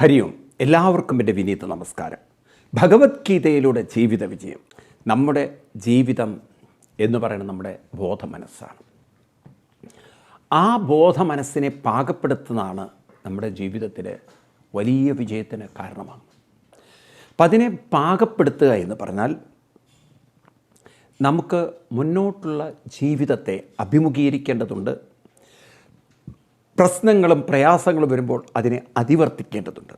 ഹരിയും. എല്ലാവർക്കും എന്റെ വിനീത നമസ്കാരം. ഭഗവത്ഗീതയിലൂടെ ജീവിത വിജയം. നമ്മുടെ ജീവിതം എന്ന് പറയുന്നത് നമ്മുടെ ബോധ മനസ്സാണ് ആ ബോധ മനസ്സിനെ പാകപ്പെടുത്തുന്നതാണ് നമ്മുടെ ജീവിതത്തിൽ വലിയ വിജയത്തിന് കാരണമാകുന്നത്. അപ്പം അതിനെ പാകപ്പെടുത്തുക എന്ന് പറഞ്ഞാൽ നമുക്ക് മുന്നോട്ടുള്ള ജീവിതത്തെ അഭിമുഖീകരിക്കേണ്ടതുണ്ട്. പ്രശ്നങ്ങളും പ്രയാസങ്ങളും വരുമ്പോൾ അതിനെ അതിവർത്തിക്കേണ്ടതുണ്ട്.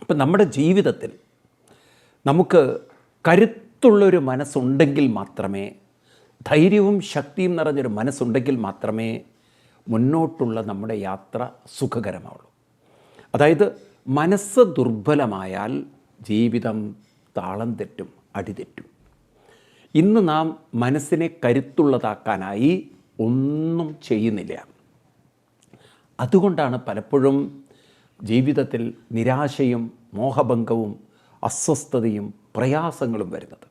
അപ്പം നമ്മുടെ ജീവിതത്തിൽ നമുക്ക് കരുത്തുള്ളൊരു മനസ്സുണ്ടെങ്കിൽ മാത്രമേ ധൈര്യവും ശക്തിയും നിറഞ്ഞൊരു മനസ്സുണ്ടെങ്കിൽ മാത്രമേ മുന്നോട്ടുള്ള നമ്മുടെ യാത്ര സുഖകരമാവുള്ളൂ. അതായത് മനസ്സ് ദുർബലമായാൽ ജീവിതം താളം തെറ്റും അടിതെറ്റും ഇന്ന് നാം മനസ്സിനെ കരുത്തുള്ളതാക്കാനായി ഒന്നും ചെയ്യുന്നില്ല. അതുകൊണ്ടാണ് പലപ്പോഴും ജീവിതത്തിൽ നിരാശയും മോഹഭംഗവും അസ്വസ്ഥതയും പ്രയാസങ്ങളും വരുന്നത്.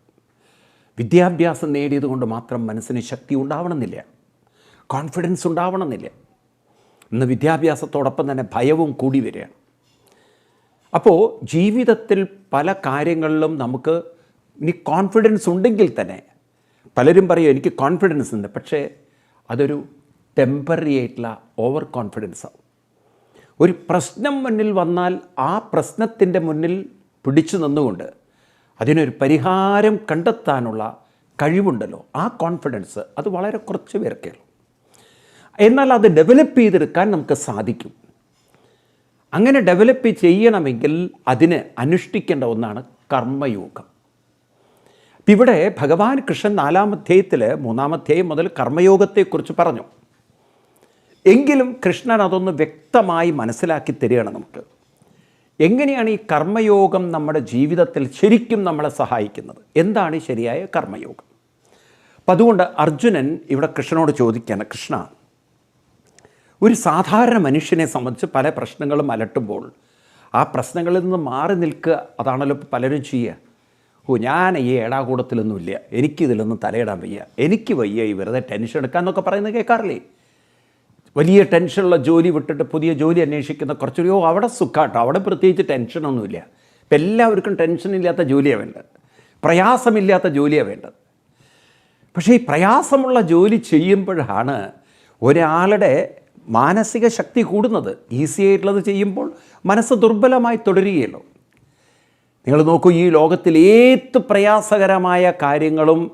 വിദ്യാഭ്യാസം നേടിയതുകൊണ്ട് മാത്രം മനസ്സിന് ശക്തി ഉണ്ടാവണമെന്നില്ല. കോൺഫിഡൻസ് ഉണ്ടാവണമെന്നില്ല. ഇന്ന് വിദ്യാഭ്യാസത്തോടൊപ്പം തന്നെ ഭയവും കൂടി വരികയാണ്. അപ്പോൾ ജീവിതത്തിൽ പല കാര്യങ്ങളിലും നമുക്ക് ഇനി കോൺഫിഡൻസ് ഉണ്ടെങ്കിൽ തന്നെ പലരും പറയും എനിക്ക് കോൺഫിഡൻസ് ഉണ്ട്. പക്ഷേ അതൊരു ടെമ്പററി ആയിട്ടുള്ള ഓവർ കോൺഫിഡൻസ് ആവും. ഒരു പ്രശ്നം മുന്നിൽ വന്നാൽ ആ പ്രശ്നത്തിന്റെ മുന്നിൽ പിടിച്ചു നിന്നുകൊണ്ട് അതിനൊരു പരിഹാരം കണ്ടെത്താനുള്ള കഴിവുണ്ടല്ലോ. ആ കോൺഫിഡൻസ് അത് വളരെ കുറച്ച് പേർക്കേ എന്നാൽ അത് ഡെവലപ്പ് ചെയ്തെടുക്കാൻ നമുക്ക് സാധിക്കും. അങ്ങനെ ഡെവലപ്പ് ചെയ്യണമെങ്കിൽ അതിന് അനുഷ്ഠിക്കേണ്ട ഒന്നാണ് കർമ്മയോഗം. ഇവിടെ ഭഗവാൻ കൃഷ്ണൻ നാലാം അധ്യായത്തിൽ മൂന്നാം അധ്യായം മുതൽ കർമ്മയോഗത്തെക്കുറിച്ച് പറഞ്ഞു. എങ്കിലും കൃഷ്ണൻ അതൊന്ന് വ്യക്തമായി മനസ്സിലാക്കി തരികയാണ് നമുക്ക്. എങ്ങനെയാണ് ഈ കർമ്മയോഗം നമ്മുടെ ജീവിതത്തിൽ ശരിക്കും നമ്മളെ സഹായിക്കുന്നത്? എന്താണ് ശരിയായ കർമ്മയോഗം? അപ്പം അതുകൊണ്ട് അർജുനൻ ഇവിടെ കൃഷ്ണനോട് ചോദിക്കുകയാണ് കൃഷ്ണ ഒരു സാധാരണ മനുഷ്യനെ സംബന്ധിച്ച് പല പ്രശ്നങ്ങളും അലട്ടുമ്പോൾ ആ പ്രശ്നങ്ങളിൽ നിന്ന് മാറി നിൽക്കുക അതാണല്ലോ പലരും ചെയ്യുക. ഓ ഞാൻ ഈ ഏടാകൂടത്തിലൊന്നുമില്ല. എനിക്കിതിലൊന്നും തലയിടാൻ വയ്യ. എനിക്ക് വയ്യ. ഈ വെറുതെ ടെൻഷൻ എടുക്കാമെന്നൊക്കെ പറയുന്നത് കേൾക്കാറില്ലേ? വലിയ ടെൻഷനുള്ള ജോലി വിട്ടിട്ട് പുതിയ ജോലി അന്വേഷിക്കുന്ന കുറച്ചൊരു അവിടെ സുഖാട്ടോ അവിടെ പ്രത്യേകിച്ച് ടെൻഷനൊന്നുമില്ല. ഇപ്പം എല്ലാവർക്കും ടെൻഷനില്ലാത്ത ജോലിയാണ് വേണ്ടത്. പ്രയാസമില്ലാത്ത ജോലിയാണ് വേണ്ടത്. പക്ഷേ ഈ പ്രയാസമുള്ള ജോലി ചെയ്യുമ്പോഴാണ് ഒരാളുടെ മാനസിക ശക്തി കൂടുന്നത്. ഈസി ആയിട്ടുള്ളത് ചെയ്യുമ്പോൾ മനസ്സ് ദുർബലമായി തുടരുകയല്ലോ. നിങ്ങൾ നോക്കൂ ഈ ലോകത്തിൽ ഏത് പ്രയാസകരമായ കാര്യങ്ങളും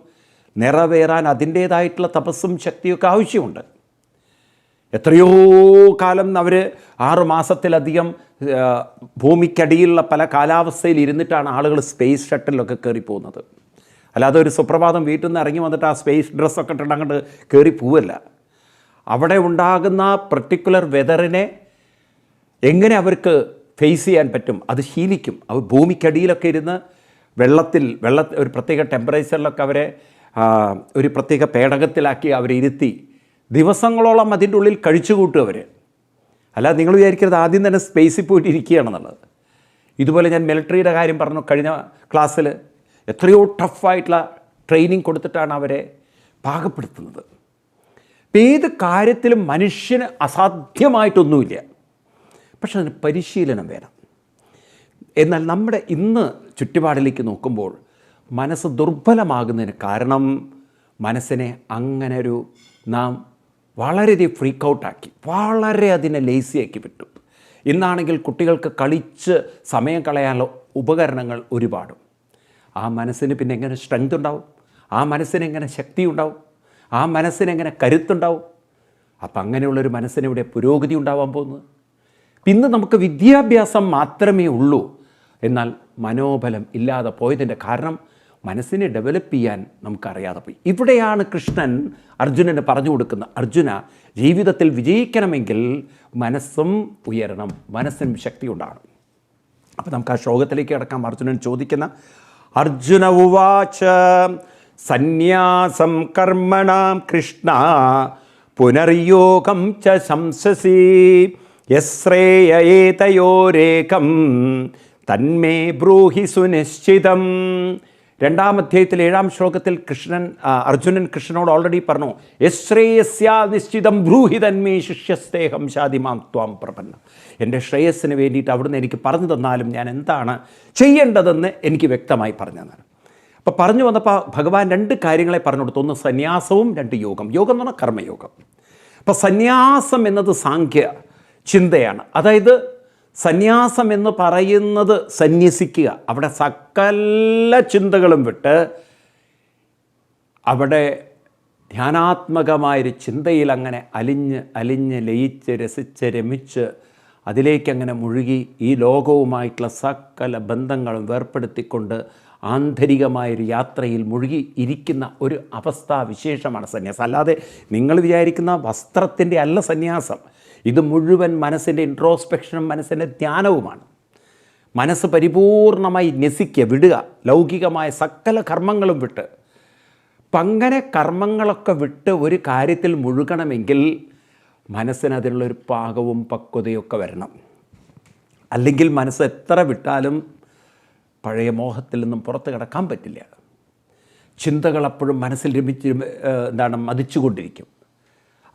നിറവേറാൻ അതിന്റേതായിട്ടുള്ള തപസ്സും ശക്തിയൊക്കെ ആവശ്യമുണ്ട്. എത്രയോ കാലം അവർ ആറ് മാസത്തിലധികം ഭൂമിക്കടിയിലുള്ള പല കാലാവസ്ഥയിൽ ഇരുന്നിട്ടാണ് ആളുകൾ സ്പേസ് ഷട്ടിലൊക്കെ കയറിപ്പോകുന്നത് അല്ലാതെ ഒരു സുപ്രഭാതം വീട്ടിൽ നിന്ന് ഇറങ്ങി വന്നിട്ട് ആ സ്പേസ് ഡ്രസ്സൊക്കെ ഇട്ടിട്ട് അങ്ങോട്ട് കയറി പോവല്ല. അവിടെ ഉണ്ടാകുന്ന പെർട്ടിക്കുലർ വെതറിനെ എങ്ങനെ അവർക്ക് ഫേസ് ചെയ്യാൻ പറ്റും? അത് ശീലിക്കും. അവർ ഭൂമിക്കടിയിലൊക്കെ ഇരുന്ന് വെള്ളത്തിൽ വെള്ള ഒരു പ്രത്യേക ടെമ്പറേച്ചറിലൊക്കെ അവരെ ഒരു പ്രത്യേക പേടകത്തിലാക്കി അവരെ ഇരുത്തി ദിവസങ്ങളോളം അതിന്റെ ഉള്ളിൽ കഴിച്ചുകൂട്ടും അവർ അല്ലാതെ നിങ്ങൾ വിചാരിക്കരുത് ആദ്യം തന്നെ സ്പേസിൽ പോയിട്ട് ഇരിക്കുകയാണെന്നുള്ളത് ഇതുപോലെ ഞാൻ മിലിറ്ററിയുടെ കാര്യം പറഞ്ഞു കഴിഞ്ഞ ക്ലാസ്സിൽ എത്രയോ ടഫായിട്ടുള്ള ട്രെയിനിങ് കൊടുത്തിട്ടാണ് അവരെ പാകപ്പെടുത്തുന്നത്. ഇപ്പം ഏത് കാര്യത്തിലും മനുഷ്യന് അസാധ്യമായിട്ടൊന്നുമില്ല. പക്ഷെ അതിന് പരിശീലനം വേണം. എന്നാൽ നമ്മുടെ ഇന്ന് ചുറ്റുപാടിലേക്ക് നോക്കുമ്പോൾ മനസ്സ് ദുർബലമാകുന്നതിന് കാരണം മനസ്സിനെ അങ്ങനെ ഒരു നാം വളരെയധികം ഫ്രീക്ക് ഔട്ടാക്കി വളരെ അതിനെ ലേസിയാക്കി വിട്ടു. ഇന്നാണെങ്കിൽ കുട്ടികൾക്ക് കളിച്ച് സമയം കളയാനുള്ള ഉപകരണങ്ങൾ ഒരുപാടും. ആ മനസ്സിന് പിന്നെ എങ്ങനെ സ്ട്രെങ്ത് ഉണ്ടാവും? ആ മനസ്സിന് എങ്ങനെ ശക്തി ഉണ്ടാവും? ആ മനസ്സിന് എങ്ങനെ കരുത്തുണ്ടാവും? അപ്പം അങ്ങനെയുള്ളൊരു മനസ്സിന് ഇവിടെ പുരോഗതി ഉണ്ടാവാൻ പോകുന്നത്? പിന്നെ നമുക്ക് വിദ്യാഭ്യാസം മാത്രമേ ഉള്ളൂ. എന്നാൽ മനോബലം ഇല്ലാതെ പോയതിന്റെ കാരണം മനസ്സിനെ ഡെവലപ്പ് ചെയ്യാൻ നമുക്കറിയാതെ പോയി. ഇവിടെയാണ് കൃഷ്ണൻ അർജുനന് പറഞ്ഞു കൊടുക്കുന്നത്. അർജുന ജീവിതത്തിൽ വിജയിക്കണമെങ്കിൽ മനസ്സും ഉയരണം മനസ്സിനും ശക്തി ഉണ്ടാകണം. അപ്പം നമുക്ക് ആ ശ്ലോകത്തിലേക്ക് കിടക്കാം. അർജുനൻ ചോദിക്കുന്ന അർജുന ഉവാച സന്യാസം കർമ്മണാം കൃഷ്ണ പുനർയോഗം ച ശംസസി യശ്രേയേതയോരേകം തന്മേ ബ്രൂഹി സുനിശ്ചിതം രണ്ടാം അധ്യായത്തിൽ ഏഴാം ശ്ലോകത്തിൽ കൃഷ്ണൻ അർജുനൻ കൃഷ്ണനോട് ഓൾറെഡി പറഞ്ഞു യശ്രേയസ്യാ നിശ്ചിതം ബ്രൂഹിതന്മേ ശിഷ്യസ്തേഹം ശാതിമാം ത്വാം പ്രപന്നം. എന്റെ ശ്രേയസ്സിന് വേണ്ടിയിട്ട് അവിടുന്ന് എനിക്ക് പറഞ്ഞു തന്നാലും ഞാൻ എന്താണ് ചെയ്യേണ്ടതെന്ന് എനിക്ക് വ്യക്തമായി പറഞ്ഞു തന്നാണ് അപ്പോൾ പറഞ്ഞു വന്നപ്പോൾ ഭഗവാൻ രണ്ട് കാര്യങ്ങളെ പറഞ്ഞു കൊടുത്തു ഒന്ന് സന്യാസവും രണ്ട് യോഗം. യോഗം എന്ന് പറഞ്ഞാൽ കർമ്മയോഗം. അപ്പോൾ സന്യാസം എന്നത് സാഖ്യ ചിന്തയാണ്. അതായത് സന്യാസം എന്ന് പറയുന്നത് സന്യസിക്കുക. അവിടെ സകല ചിന്തകളും വിട്ട് അവിടെ ധ്യാനാത്മകമായൊരു ചിന്തയിൽ അങ്ങനെ അലിഞ്ഞ് അലിഞ്ഞ് ലയിച്ച് രസിച്ച് രമിച്ച് അതിലേക്കങ്ങനെ മുഴുകി ഈ ലോകവുമായിട്ടുള്ള സകല ബന്ധങ്ങളും വേർപ്പെടുത്തിക്കൊണ്ട് ആന്തരികമായൊരു യാത്രയിൽ മുഴുകി ഇരിക്കുന്ന ഒരു അവസ്ഥാവിശേഷമാണ് സന്യാസം. അല്ലാതെ നിങ്ങൾ വിചാരിക്കുന്ന വസ്ത്രത്തിന്റെ അല്ല സന്യാസം. ഇത് മുഴുവൻ മനസ്സിന്റെ ഇൻട്രോസ്പെക്ഷനും മനസ്സിന്റെ ധ്യാനവുമാണ്. മനസ്സ് പരിപൂർണമായി ന്യസിക്കുക വിടുക ലൗകികമായ സകല കർമ്മങ്ങളും വിട്ട്. അപ്പം അങ്ങനെ കർമ്മങ്ങളൊക്കെ വിട്ട് ഒരു കാര്യത്തിൽ മുഴുകണമെങ്കിൽ മനസ്സിന് അതിനുള്ളൊരു പാകവും പക്വതയൊക്കെ വരണം. അല്ലെങ്കിൽ മനസ്സ് എത്ര വിട്ടാലും പഴയ മോഹത്തിൽ നിന്നും പുറത്ത് കിടക്കാൻ പറ്റില്ല. ചിന്തകൾ അപ്പോഴും മനസ്സിൽ രമിച്ച് എന്താണ് മതിച്ചുകൊണ്ടിരിക്കും.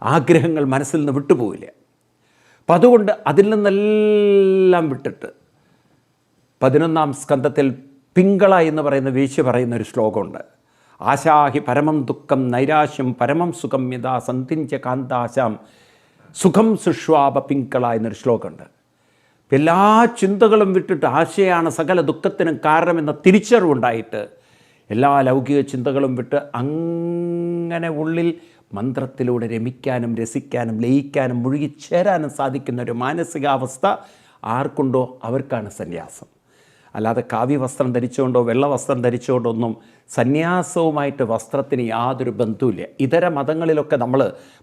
ആഗ്രഹങ്ങൾ മനസ്സിൽ നിന്ന് വിട്ടുപോവില്ല. അപ്പം അതുകൊണ്ട് അതിൽ നിന്നെല്ലാം വിട്ടിട്ട് പതിനൊന്നാം സ്കന്ധത്തിൽ പിങ്കള എന്ന് പറയുന്ന വീശു പറയുന്ന ഒരു ശ്ലോകമുണ്ട്. ആശാഹി പരമം ദുഃഖം നൈരാശ്യം പരമം സുഖം യഥാ സന്ധിഞ്ച കാന്താശാം സുഖം സുഷ്വാപ പിങ്കള എന്നൊരു ശ്ലോകമുണ്ട്. എല്ലാ ചിന്തകളും വിട്ടിട്ട് ആശയാണ് സകല ദുഃഖത്തിനും കാരണമെന്ന തിരിച്ചറിവുണ്ടായിട്ട് എല്ലാ ലൗകിക ചിന്തകളും വിട്ട് അങ്ങനെ ഉള്ളിൽ മന്ത്രത്തിലൂടെ രമിക്കാനും രസിക്കാനും ലയിക്കാനും മുഴുകിച്ചേരാനും സാധിക്കുന്ന ഒരു മാനസികാവസ്ഥ ആർക്കുണ്ടോ അവർക്കാണ് സന്യാസം. അല്ലാതെ കാവ്യവസ്ത്രം ധരിച്ചുകൊണ്ടോ വെള്ള വസ്ത്രം ധരിച്ചുകൊണ്ടോ ഒന്നും സന്യാസവുമായിട്ട് വസ്ത്രത്തിന് യാതൊരു ബന്ധവുമില്ല. ഇതര മതങ്ങളിലൊക്കെ നമ്മൾ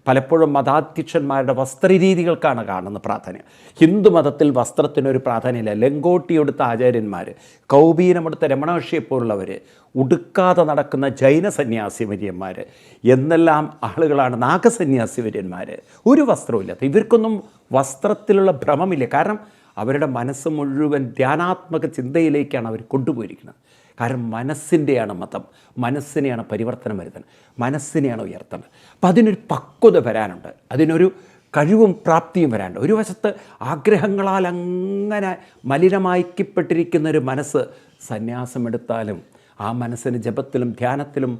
പലപ്പോഴും മതാധ്യക്ഷന്മാരുടെ വസ്ത്രരീതികൾക്കാണ് കാണുന്ന പ്രാധാന്യം. ഹിന്ദു മതത്തിൽ വസ്ത്രത്തിനൊരു പ്രാധാന്യമില്ല. ലെങ്കോട്ടി എടുത്ത ആചാര്യന്മാർ കൗബീനമെടുത്ത രമണ പോലുള്ളവർ ഉടുക്കാതെ നടക്കുന്ന ജൈന സന്യാസി വര്യന്മാർ എന്നെല്ലാം ആളുകളാണ് നാഗസന്യാസി വര്യന്മാർ ഒരു വസ്ത്രവുമില്ലാത്ത ഇവർക്കൊന്നും വസ്ത്രത്തിലുള്ള ഭ്രമമില്ല. കാരണം അവരുടെ മനസ്സ് മുഴുവൻ ധ്യാനാത്മക ചിന്തയിലേക്കാണ് അവർ കൊണ്ടുപോയിരിക്കുന്നത്. കാരണം മനസ്സിന്റെയാണ് മതം മനസ്സിനെയാണ് പരിവർത്തനം വരുത്തുന്നത് മനസ്സിനെയാണ് ഉയർത്തുന്നത്. അപ്പം അതിനൊരു പക്വത വരാനുണ്ട് അതിനൊരു കഴിവും പ്രാപ്തിയും വരാനുണ്ട്. ഒരു വശത്ത് ആഗ്രഹങ്ങളാൽ അങ്ങനെ മലിനമായിക്കപ്പെട്ടിരിക്കുന്ന ഒരു മനസ്സ് സന്യാസമെടുത്താലും ആ മനസ്സിന് ജപത്തിലും ധ്യാനത്തിലും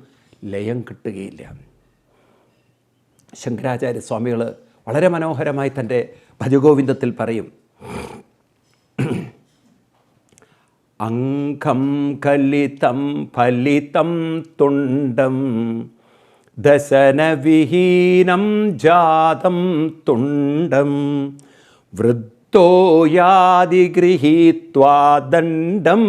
ലയം കിട്ടുകയില്ല. ശങ്കരാചാര്യ സ്വാമികൾ വളരെ മനോഹരമായി തന്റെ ഭജഗോവിന്ദത്തിൽ പറയും അംഗം കലിതം ഫലിതം തുണ്ടം ദശനവിഹീനം ജാതം തുണ്ടം വൃദ്ധോ യാതി ഗൃഹീത്വാ ദണ്ഡം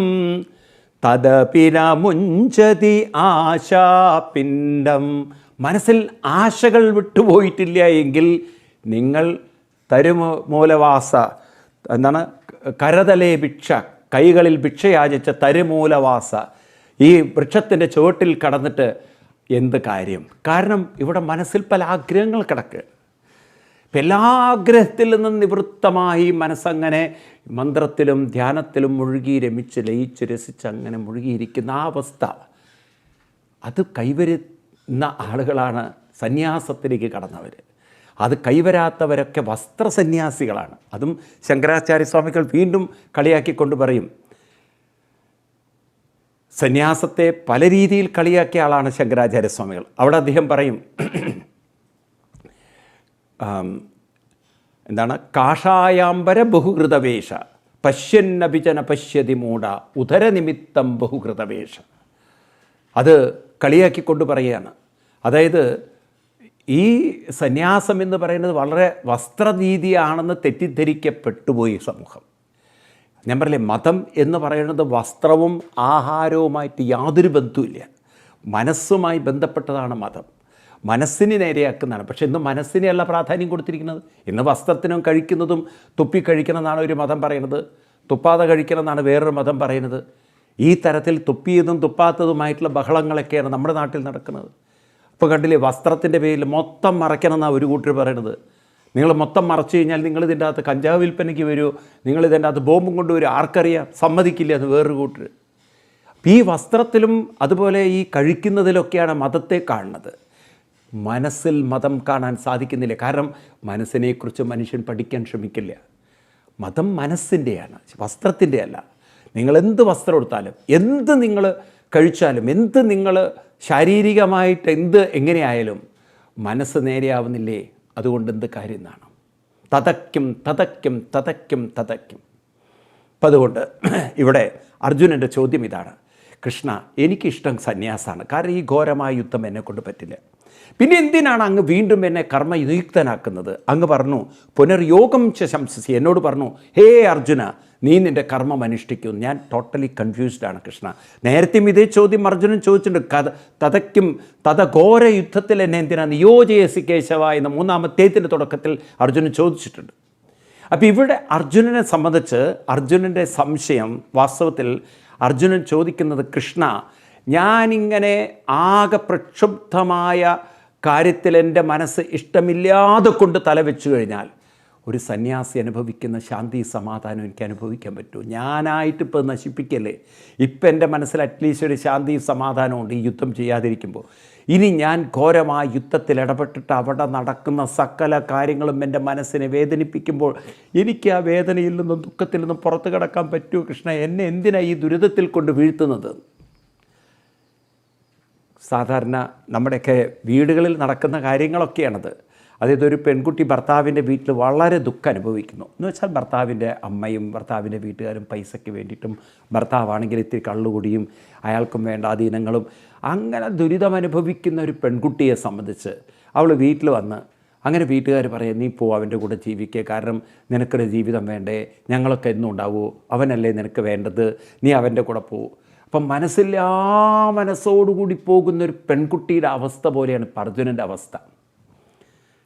തദപി മുഞ്ചതി ആശാപിണ്ഡം. മനസ്സിൽ ആശകൾ വിട്ടുപോയിട്ടില്ല എങ്കിൽ നിങ്ങൾ തരുമൂലവാസ എന്താണ് കരതലേ ഭിക്ഷ. കൈകളിൽ ഭിക്ഷയാചിച്ച തരുമൂലവാസ. ഈ വൃക്ഷത്തിന്റെ ചുവട്ടിൽ കടന്നിട്ട് എന്ത് കാര്യം? കാരണം ഇവിടെ മനസ്സിൽ പല ആഗ്രഹങ്ങൾ കിടക്ക്. ഇപ്പം എല്ലാ ആഗ്രഹത്തിൽ നിന്നും നിവൃത്തമായി മനസ്സങ്ങനെ മന്ത്രത്തിലും ധ്യാനത്തിലും മുഴുകി രമിച്ച് ലയിച്ച് രസിച്ച് അങ്ങനെ മുഴുകിയിരിക്കുന്ന ആ അവസ്ഥ. അത് കൈവരുന്ന ആളുകളാണ് സന്യാസത്തിലേക്ക് കടന്നവർ അത് കൈവരാത്തവരൊക്കെ വസ്ത്രസന്യാസികളാണ്. അതും ശങ്കരാചാര്യ സ്വാമികൾ വീണ്ടും കളിയാക്കിക്കൊണ്ട് പറയും. സന്യാസത്തെ പല രീതിയിൽ കളിയാക്കിയ ആളാണ് ശങ്കരാചാര്യ സ്വാമികൾ അവിടെ അദ്ദേഹം പറയും എന്താണ്? കാഷായാംബര ബഹുകൃതവേഷ പശ്യന്നഭിജന പശ്യതി മൂട ഉദരനിമിത്തം ബഹുകൃതവേഷ. അത് കളിയാക്കിക്കൊണ്ട് പറയുകയാണ്. അതായത് ഈ സന്യാസം എന്ന് പറയുന്നത് വളരെ വസ്ത്രരീതിയാണെന്ന് തെറ്റിദ്ധരിക്കപ്പെട്ടുപോയി സമൂഹം. ഞാൻ പറയില്ലേ മതം എന്ന് പറയുന്നത് വസ്ത്രവും ആഹാരവുമായിട്ട് യാതൊരു ബന്ധവുമില്ല. മനസ്സുമായി ബന്ധപ്പെട്ടതാണ് മതം. മനസ്സിനെ നേരെയാക്കുന്നതാണ്. പക്ഷേ ഇന്ന് മനസ്സിനെയല്ല പ്രാധാന്യം കൊടുത്തിരിക്കുന്നത്. ഇന്ന് വസ്ത്രത്തിനും കഴിക്കുന്നതും തുപ്പി കഴിക്കണമെന്നാണ് ഒരു മതം പറയുന്നത്. തുപ്പാതെ കഴിക്കണമെന്നാണ് വേറൊരു മതം പറയുന്നത്. ഈ തരത്തിൽ തുപ്പിയതും തുപ്പാത്തതുമായിട്ടുള്ള ബഹളങ്ങളൊക്കെയാണ് നമ്മുടെ നാട്ടിൽ നടക്കുന്നത്. ഇപ്പോൾ കണ്ടില്ലേ വസ്ത്രത്തിന്റെ പേരിൽ മൊത്തം മറയ്ക്കണമെന്നാണ് ഒരു കൂട്ടർ പറയണത്. നിങ്ങൾ മൊത്തം മറച്ചു കഴിഞ്ഞാൽ നിങ്ങൾ ഇതിന്റെ അകത്ത് കഞ്ചാവ് വിൽപ്പനയ്ക്ക് വരുമോ നിങ്ങൾ ഇതിന്റെ അകത്ത് ബോംബും കൊണ്ടുവരും ആർക്കറിയാം? സമ്മതിക്കില്ല അത് വേറൊരു കൂട്ടർ ഈ വസ്ത്രത്തിലും അതുപോലെ ഈ കഴിക്കുന്നതിലൊക്കെയാണ് മതത്തെ കാണുന്നത്. മനസ്സിൽ മതം കാണാൻ സാധിക്കുന്നില്ല. കാരണം മനസ്സിനെക്കുറിച്ച് മനുഷ്യൻ പഠിക്കാൻ ശ്രമിക്കില്ല. മതം മനസ്സിന്റെയാണ് വസ്ത്രത്തിന്റെ അല്ല നിങ്ങൾ എന്ത് വസ്ത്രം എടുത്താലും എന്ത് നിങ്ങൾ കഴിച്ചാലും എന്ത് നിങ്ങൾ ശാരീരികമായിട്ട് എന്ത് എങ്ങനെയായാലും മനസ്സ് നേരെയാവുന്നില്ലേ? അതുകൊണ്ട് എന്ത് കാര്യം എന്നാണ് തതയ്ക്കും തതയ്ക്കും തതയ്ക്കും തതയ്ക്കും. അപ്പം അതുകൊണ്ട് ഇവിടെ അർജുനന്റെ ചോദ്യം ഇതാണ്. കൃഷ്ണ എനിക്കിഷ്ടം സന്യാസമാണ് കാരണം ഈ ഘോരമായ യുദ്ധം എന്നെ കൊണ്ട് പറ്റില്ല. പിന്നെ എന്തിനാണ് അങ്ങ് വീണ്ടും എന്നെ കർമ്മയുക്തനാക്കുന്നത്? അങ്ങ് പറഞ്ഞു പുനർയോഗം ശംസസി. എന്നോട് പറഞ്ഞു ഹേ അർജുന നീ നിന്റെ കർമ്മം അനുഷ്ഠിക്കും. ഞാൻ ടോട്ടലി കൺഫ്യൂസ്ഡ് ആണ് കൃഷ്ണ. നേരത്തെയും ഇതേ ചോദ്യം അർജുനൻ ചോദിച്ചിട്ടുണ്ട്. കഥ തഥയ്ക്കും തഥഘോര യുദ്ധത്തിൽ എന്നെ എന്തിനാ നിയോജയസി കേശവ എന്ന മൂന്നാമത്തേത്തിന്റെ തുടക്കത്തിൽ അർജുനൻ ചോദിച്ചിട്ടുണ്ട്. അപ്പോൾ ഇവിടെ അർജുനനെ സംബന്ധിച്ച് അർജുനന്റെ സംശയം വാസ്തവത്തിൽ അർജുനൻ ചോദിക്കുന്നത് കൃഷ്ണ ഞാനിങ്ങനെ ആകെ പ്രക്ഷുബ്ധമായ കാര്യത്തിൽ എന്റെ മനസ്സ് ഇഷ്ടമില്ലാതെ കൊണ്ട് തലവെച്ചു കഴിഞ്ഞാൽ ഒരു സന്യാസി അനുഭവിക്കുന്ന ശാന്തി സമാധാനം എനിക്ക് അനുഭവിക്കാൻ പറ്റുമോ? ഞാനായിട്ട് ഇപ്പോൾ നശിപ്പിക്കല്ലേ? ഇപ്പം എന്റെ മനസ്സിൽ അറ്റ്ലീസ്റ്റ് ഒരു ശാന്തി സമാധാനമുണ്ട് ഈ യുദ്ധം ചെയ്യാതിരിക്കുമ്പോൾ. ഇനി ഞാൻ ഘോരമായ യുദ്ധത്തിൽ ഇടപെട്ടിട്ട് അവിടെ നടക്കുന്ന സകല കാര്യങ്ങളും എന്റെ മനസ്സിനെ വേദനിപ്പിക്കുമ്പോൾ എനിക്ക് ആ വേദനയിൽ നിന്നും ദുഃഖത്തിൽ നിന്നും പുറത്തു കിടക്കാൻ പറ്റുമോ കൃഷ്ണ? എന്നെ എന്തിനാണ് ഈ ദുരിതത്തിൽ കൊണ്ട് വീഴ്ത്തുന്നത്? സാധാരണ നമ്മുടെയൊക്കെ വീടുകളിൽ നടക്കുന്ന കാര്യങ്ങളൊക്കെയാണത്. അതായത് ഒരു പെൺകുട്ടി ഭർത്താവിന്റെ വീട്ടിൽ വളരെ ദുഃഖം അനുഭവിക്കുന്നു എന്ന് വെച്ചാൽ ഭർത്താവിന്റെ അമ്മയും ഭർത്താവിന്റെ വീട്ടുകാരും പൈസയ്ക്ക് വേണ്ടിയിട്ടും ഭർത്താവാണെങ്കിൽ ഇത്തിരി കള്ളുകുടിയും അയാൾക്കും വേണ്ട അധീനങ്ങളും അങ്ങനെ ദുരിതം അനുഭവിക്കുന്ന ഒരു പെൺകുട്ടിയെ സംബന്ധിച്ച് അവൾ വീട്ടിൽ വന്ന് അങ്ങനെ വീട്ടുകാർ പറയാം നീ പോ അവന്റെ കൂടെ ജീവിക്കുക കാരണം നിനക്കൊരു ജീവിതം വേണ്ടേ. ഞങ്ങളൊക്കെ എന്നും ഉണ്ടാവുമോ അവനല്ലേ നിനക്ക് വേണ്ടത്. നീ അവന്റെ കൂടെ പോ. അപ്പം മനസ്സില്ലാ മനസ്സോടുകൂടി പോകുന്ന ഒരു പെൺകുട്ടിയുടെ അവസ്ഥ പോലെയാണ് ഇപ്പം അർജുനന്റെ അവസ്ഥ.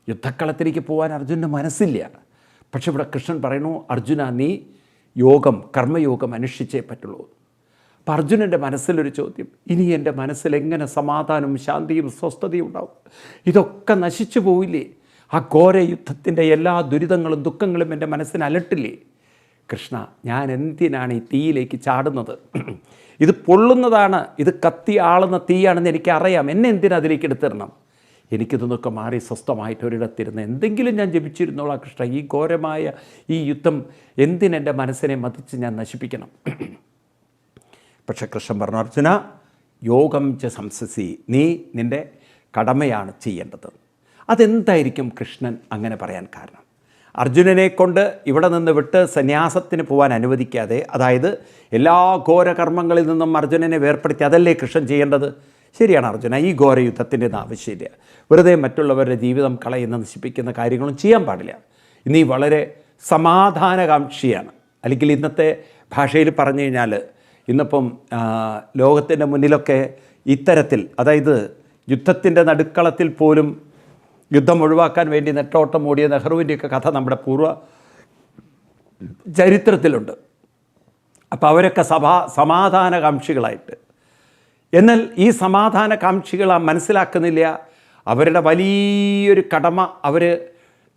യുദ്ധക്കളത്തിലേക്ക് പോകാൻ അർജുനന്റെ മനസ്സില്ല. പക്ഷെ ഇവിടെ കൃഷ്ണൻ പറയണു അർജുന നീ യോഗം കർമ്മയോഗം അനുഷ്ഠിച്ചേ പറ്റുള്ളൂ. അപ്പം അർജുനന്റെ മനസ്സിലൊരു ചോദ്യം ഇനി എന്റെ മനസ്സിൽ എങ്ങനെ സമാധാനവും ശാന്തിയും സ്വസ്ഥതയും ഉണ്ടാവും? ഇതൊക്കെ നശിച്ചു പോവില്ലേ? ആ ഘോര യുദ്ധത്തിന്റെ എല്ലാ ദുരിതങ്ങളും ദുഃഖങ്ങളും എന്റെ മനസ്സിന് അലട്ടില്ലേ കൃഷ്ണ ഞാൻ എന്തിനാണ് ഈ തീയിലേക്ക് ചാടുന്നത്? ഇത് പൊള്ളുന്നതാണ് ഇത് കത്തി ആളുന്ന തീയാണെന്ന് എനിക്കറിയാം. എന്നെ എന്തിനാ അതിലേക്ക് എടുത്തിരണം എനിക്കിതൊന്നൊക്കെ മാറി സ്വസ്ഥമായിട്ട് ഒരിടത്തിരുന്ന് എന്തെങ്കിലും ഞാൻ ജപിച്ചിരുന്നോളാം കൃഷ്ണ. ഈ ഘോരമായ ഈ യുദ്ധം എന്തിനെന്റെ മനസ്സിനെ മതിച്ച് ഞാൻ നശിപ്പിക്കണം? പക്ഷേ കൃഷ്ണൻ പറഞ്ഞു അർജുന യോഗം ച സംസസി. നീ നിന്റെ കടമയാണ് ചെയ്യേണ്ടത്. അതെന്തായിരിക്കും കൃഷ്ണൻ അങ്ങനെ പറയാൻ കാരണം? അർജുനനെ കൊണ്ട് ഇവിടെ നിന്ന് വിട്ട് സന്യാസത്തിന് പോകാൻ അനുവദിക്കാതെ അതായത് എല്ലാ ഘോരകർമ്മങ്ങളിൽ നിന്നും അർജുനനെ വേർപ്പെടുത്തി അതല്ലേ കൃഷ്ണൻ ചെയ്യേണ്ടത്? ശരിയാണ് അർജുന ഈ ഘോരയുദ്ധത്തിന്റെ ആവശ്യമില്ല. വെറുതെ മറ്റുള്ളവരുടെ ജീവിതം കളയുന്ന നശിപ്പിക്കുന്ന കാര്യങ്ങളും ചെയ്യാൻ പാടില്ല. ഇനി വളരെ സമാധാനകാംക്ഷിയാണ്. അല്ലെങ്കിൽ ഇന്നത്തെ ഭാഷയിൽ പറഞ്ഞു കഴിഞ്ഞാൽ ഇന്നിപ്പം ലോകത്തിന്റെ മുന്നിലൊക്കെ ഇത്തരത്തിൽ അതായത് യുദ്ധത്തിന്റെ നടുക്കളത്തിൽ പോലും യുദ്ധം ഒഴിവാക്കാൻ വേണ്ടി നെട്ടോട്ടം ഓടിയ നെഹ്റുവിന്റെയൊക്കെ കഥ നമ്മുടെ പൂർവ ചരിത്രത്തിലുണ്ട്. അപ്പോൾ അവരൊക്കെ സഭാ സമാധാനകാംക്ഷികളായിട്ട്. എന്നാൽ ഈ സമാധാനകാംക്ഷികൾ മനസ്സിലാക്കുന്നില്ല. അവരുടെ വലിയൊരു കടമ അവർ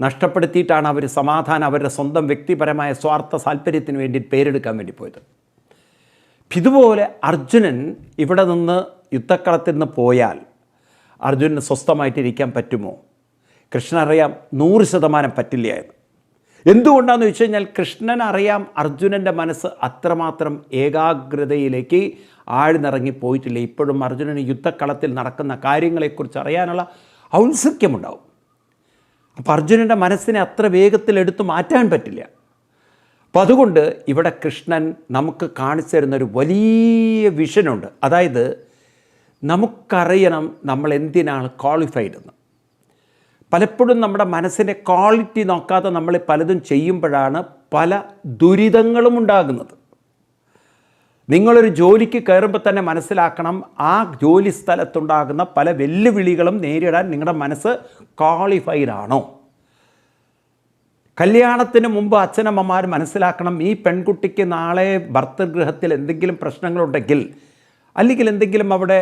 നഷ്ടപ്പെടുത്തിയിട്ടാണ് അവർ സമാധാനം അവരുടെ സ്വന്തം വ്യക്തിപരമായ സ്വാർത്ഥ താല്പര്യത്തിന് വേണ്ടി പേരെടുക്കാൻ വേണ്ടി പോയത്. ഇതുപോലെ അർജുനൻ ഇവിടെ നിന്ന് യുദ്ധക്കളത്തിൽ നിന്ന് പോയാൽ അർജുനന് സ്വസ്ഥമായിട്ടിരിക്കാൻ പറ്റുമോ? കൃഷ്ണൻ അറിയാം നൂറ് ശതമാനം പറ്റില്ല എന്ന്. എന്തുകൊണ്ടാന്ന് വെച്ച് കഴിഞ്ഞാൽ കൃഷ്ണൻ അറിയാം അർജുനന്റെ മനസ്സ് അത്രമാത്രം ഏകാഗ്രതയിലേക്ക് ആഴ്ന്നിറങ്ങി പോയിട്ടില്ല. ഇപ്പോഴും അർജുനന് യുദ്ധക്കളത്തിൽ നടക്കുന്ന കാര്യങ്ങളെക്കുറിച്ച് അറിയാനുള്ള ഔത്സുക്യമുണ്ടാവും. അപ്പോൾ അർജുനന്റെ മനസ്സിനെ അത്ര വേഗത്തിൽ എടുത്തു മാറ്റാൻ പറ്റില്ല. അപ്പം അതുകൊണ്ട് ഇവിടെ കൃഷ്ണൻ നമുക്ക് കാണിച്ചു തരുന്നൊരു വലിയ വിഷനുണ്ട് അതായത് നമുക്കറിയണം നമ്മൾ എന്തിനാണ് ക്വാളിഫൈഡ് എന്ന്. പലപ്പോഴും നമ്മുടെ മനസ്സിന്റെ ക്വാളിറ്റി നോക്കാതെ നമ്മൾ പലതും ചെയ്യുമ്പോഴാണ് പല ദുരിതങ്ങളും ഉണ്ടാകുന്നത്. നിങ്ങളൊരു ജോലിക്ക് കയറുമ്പോൾ തന്നെ മനസ്സിലാക്കണം ആ ജോലി സ്ഥലത്തുണ്ടാകുന്ന പല വെല്ലുവിളികളും നേരിടാൻ നിങ്ങളുടെ മനസ്സ് ക്വാളിഫൈഡ് ആണോ? കല്യാണത്തിന് മുമ്പ് അച്ഛനമ്മമാർ മനസ്സിലാക്കണം ഈ പെൺകുട്ടിക്ക് നാളെ ഭർത്തൃഗൃഹത്തിൽ എന്തെങ്കിലും പ്രശ്നങ്ങളുണ്ടെങ്കിൽ അല്ലെങ്കിൽ എന്തെങ്കിലും അവിടെ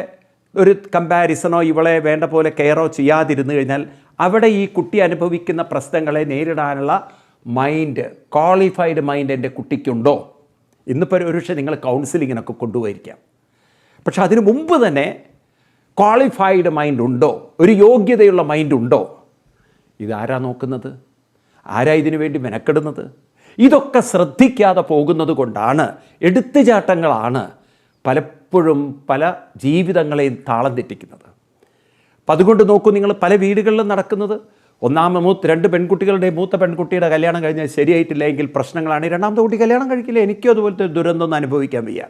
ഒരു കമ്പാരിസണോ ഇവളെ വേണ്ട പോലെ കെയറോ ചെയ്യാതിരുന്നു കഴിഞ്ഞാൽ അവിടെ ഈ കുട്ടി അനുഭവിക്കുന്ന പ്രശ്നങ്ങളെ നേരിടാനുള്ള മൈൻഡ് ക്വാളിഫൈഡ് മൈൻഡ് എന്റെ കുട്ടിക്കുണ്ടോ? ഇന്നിപ്പോൾ ഒരു പക്ഷേ നിങ്ങൾ കൗൺസിലിങ്ങിനൊക്കെ കൊണ്ടുപോയിരിക്കാം. പക്ഷെ അതിനു മുമ്പ് തന്നെ ക്വാളിഫൈഡ് മൈൻഡ് ഉണ്ടോ? ഒരു യോഗ്യതയുള്ള മൈൻഡ് ഉണ്ടോ? ഇതാരാ നോക്കുന്നത്? ആരാ ഇതിനു വേണ്ടി മെനക്കെടുന്നത്? ഇതൊക്കെ ശ്രദ്ധിക്കാതെ പോകുന്നത് കൊണ്ടാണ് എടുത്തുചാട്ടങ്ങളാണ് പലപ്പോഴും പല ജീവിതങ്ങളെയും താളം തെറ്റിക്കുന്നത്. അപ്പം അതുകൊണ്ട് നോക്കൂ നിങ്ങൾ പല വീടുകളിലും നടക്കുന്നത്. ഒന്നാമത് മൂത്ത് രണ്ട് പെൺകുട്ടികളുടെ മൂത്ത പെൺകുട്ടിയുടെ കല്യാണം കഴിഞ്ഞാൽ ശരിയായിട്ടില്ല എങ്കിൽ പ്രശ്നങ്ങളാണ്. രണ്ടാമത്തെ കുട്ടി കല്യാണം കഴിക്കില്ല. എനിക്കും അതുപോലത്തെ ദുരന്തം അനുഭവിക്കാൻ വയ്യ.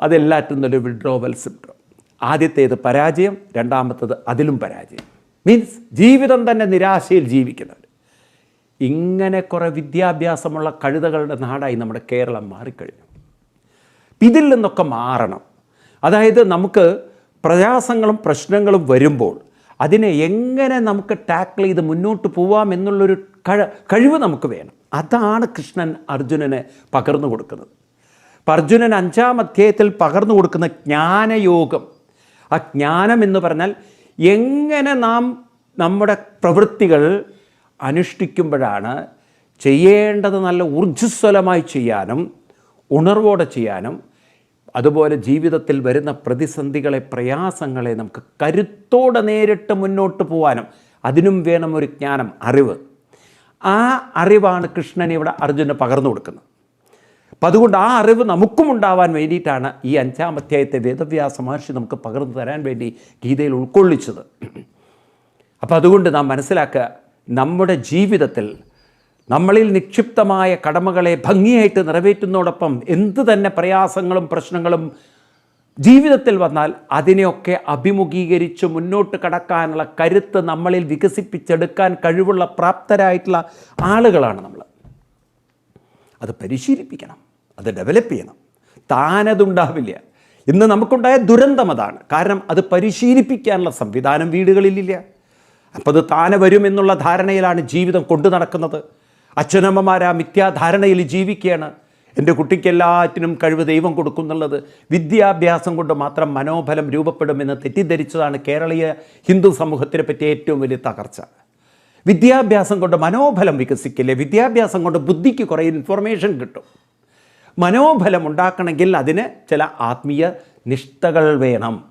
അതെല്ലാറ്റും ഒരു വിഡ്രോവൽ സിംഡ്രോം ആദ്യത്തേത് പരാജയം രണ്ടാമത്തത് അതിലും പരാജയം. മീൻസ് ജീവിതം തന്നെ നിരാശയിൽ ജീവിക്കുന്നവർ. ഇങ്ങനെ കുറേ വിദ്യാഭ്യാസമുള്ള കഴുതകളുടെ നാടായി നമ്മുടെ കേരളം മാറിക്കഴിഞ്ഞു. ഇതിൽ നിന്നൊക്കെ മാറണം. അതായത് നമുക്ക് പ്രയാസങ്ങളും പ്രശ്നങ്ങളും വരുമ്പോൾ അതിനെ എങ്ങനെ നമുക്ക് ടാക്കിൾ ചെയ്ത് മുന്നോട്ട് പോവാം എന്നുള്ളൊരു കഴ കഴിവ് നമുക്ക് വേണം. അതാണ് കൃഷ്ണൻ അർജുനന് പകർന്നു കൊടുക്കുന്നത്. അർജുനൻ അഞ്ചാം അധ്യായത്തിൽ പകർന്നു കൊടുക്കുന്ന ജ്ഞാനയോഗം. ആ ജ്ഞാനം എന്ന് പറഞ്ഞാൽ എങ്ങനെ നാം നമ്മുടെ പ്രവൃത്തികൾ അനുഷ്ഠിക്കുമ്പോഴാണ് ചെയ്യേണ്ടത് നല്ല ഊർജസ്വലമായി ചെയ്യാനും ഉണർവോടെ ചെയ്യാനും അതുപോലെ ജീവിതത്തിൽ വരുന്ന പ്രതിസന്ധികളെ പ്രയാസങ്ങളെ നമുക്ക് കരുത്തോടെ നേരിട്ട് മുന്നോട്ട് പോകാനും അതിനും വേണം ഒരു ജ്ഞാനം അറിവ്. ആ അറിവാണ് കൃഷ്ണൻ ഇവിടെ അർജുന് പകർന്നു കൊടുക്കുന്നത്. അപ്പം അതുകൊണ്ട് ആ അറിവ് നമുക്കും ഉണ്ടാവാൻ വേണ്ടിയിട്ടാണ് ഈ അഞ്ചാം അധ്യായത്തെ വേദവ്യാസ മഹർഷി നമുക്ക് പകർന്നു തരാൻ വേണ്ടി ഗീതയിൽ ഉൾക്കൊള്ളിച്ചത്. അപ്പോൾ അതുകൊണ്ട് നാം മനസ്സിലാക്കുക നമ്മുടെ ജീവിതത്തിൽ നമ്മളിൽ നിക്ഷിപ്തമായ കടമകളെ ഭംഗിയായിട്ട് നിറവേറ്റുന്നതോടൊപ്പം എന്ത് തന്നെ പ്രയാസങ്ങളും പ്രശ്നങ്ങളും ജീവിതത്തിൽ വന്നാൽ അതിനെയൊക്കെ അഭിമുഖീകരിച്ച് മുന്നോട്ട് കടക്കാനുള്ള കരുത്ത് നമ്മളിൽ വികസിപ്പിച്ചെടുക്കാൻ കഴിവുള്ള പ്രാപ്തരായിട്ടുള്ള ആളുകളാണ് നമ്മൾ. അത് പരിശീലിപ്പിക്കണം അത് ഡെവലപ്പ് ചെയ്യണം. താനതുണ്ടാവില്ല. ഇന്ന് നമുക്കുണ്ടായ ദുരന്തം അതാണ്. കാരണം അത് പരിശീലിപ്പിക്കാനുള്ള സംവിധാനം വീടുകളിലില്ല. അപ്പോൾ അത് താനെ വരുമെന്നുള്ള ധാരണയിലാണ് ജീവിതം കൊണ്ടു നടക്കുന്നത്. അച്ഛനമ്മമാർ ആ മിഥ്യാധാരണയിൽ ജീവിക്കുകയാണ്. എന്റെ കുട്ടിക്ക് എല്ലാറ്റിനും കഴിവ് ദൈവം കൊടുക്കുന്നുള്ളത്. വിദ്യാഭ്യാസം കൊണ്ട് മാത്രം മനോബലം രൂപപ്പെടുമെന്ന് തെറ്റിദ്ധരിച്ചതാണ് കേരളീയ ഹിന്ദു സമൂഹത്തിനെ പറ്റി ഏറ്റവും വലിയ തകർച്ച. വിദ്യാഭ്യാസം കൊണ്ട് മനോബലം വികസിക്കില്ലേ? വിദ്യാഭ്യാസം കൊണ്ട് ബുദ്ധിക്ക് കുറേ ഇൻഫർമേഷൻ കിട്ടും. മനോബലം ഉണ്ടാക്കണമെങ്കിൽ അതിന് ചില ആത്മീയ നിഷ്ഠകൾ വേണം.